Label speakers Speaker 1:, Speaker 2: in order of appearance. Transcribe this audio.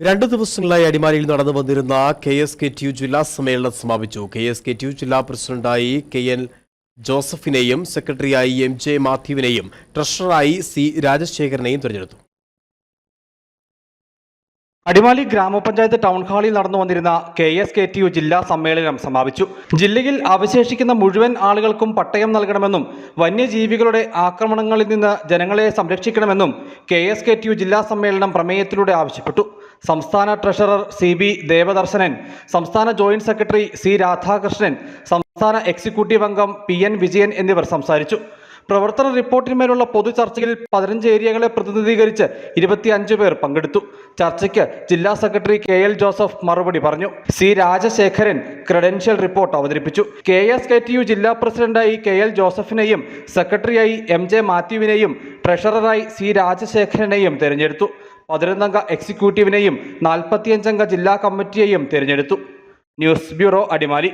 Speaker 1: രണ്ടു ദിവസങ്ങളായി അടിമാലിയിൽ നടന്നു വന്നിരുന്ന K S K T U ജില്ലാ സമ്മേളനം സമാപിച്ചു. K S K T U ജില്ലാ പ്രസിഡന്റായി കെ എൻ ജോസഫിനെയും സെക്രട്ടറിയായി എം ജെ മാത്യുവിനെയും ട്രഷററായി സി രാജശേഖരനെയും തിരഞ്ഞെടുത്തു.
Speaker 2: അടിമാലി ഗ്രാമപഞ്ചായത്ത് ടൗൺ ഹാളിൽ നടന്നു വന്നിരുന്ന K S K T U ജില്ലാ സമ്മേളനം സമാപിച്ചു. ജില്ലയിൽ അവശേഷിക്കുന്ന മുഴുവൻ ആളുകൾക്കും പട്ടയം നൽകണമെന്നും വന്യജീവികളുടെ ആക്രമണങ്ങളിൽ നിന്ന് ജനങ്ങളെ സംരക്ഷിക്കണമെന്നും K S K T U ജില്ലാ സമ്മേളനം പ്രമേയത്തിലൂടെ ആവശ്യപ്പെട്ടു. സംസ്ഥാന ട്രഷറർ സി ബി ദേവദർശനൻ സംസ്ഥാന ജോയിന്റ് സെക്രട്ടറി സി രാധാകൃഷ്ണൻ സംസ്ഥാന എക്സിക്യൂട്ടീവ് അംഗം പി എൻ വിജയൻ എന്നിവർ സംസാരിച്ചു. പ്രവർത്തന റിപ്പോർട്ടിന്മേലുള്ള പൊതു ചർച്ചയിൽ പതിനഞ്ച് ഏരിയകളെ പ്രതിനിധീകരിച്ച് ഇരുപത്തിയഞ്ച് പേർ പങ്കെടുത്തു. ചർച്ചയ്ക്ക് ജില്ലാ സെക്രട്ടറി കെ എൽ ജോസഫ് മറുപടി പറഞ്ഞു. സി രാജശേഖരൻ ക്രെഡൻഷ്യൽ റിപ്പോർട്ട് അവതരിപ്പിച്ചു. K S K T U ജില്ലാ പ്രസിഡന്റായി കെ എൽ ജോസഫിനെയും സെക്രട്ടറിയായി എം ജെ മാത്യുവിനെയും ട്രഷററായി സി രാജശേഖരനെയും തിരഞ്ഞെടുത്തു. പതിനൊന്നംഗ എക്സിക്യൂട്ടീവിനെയും നാൽപ്പത്തിയഞ്ചംഗ ജില്ലാ കമ്മിറ്റിയെയും തിരഞ്ഞെടുത്തു. News bureau Adimali.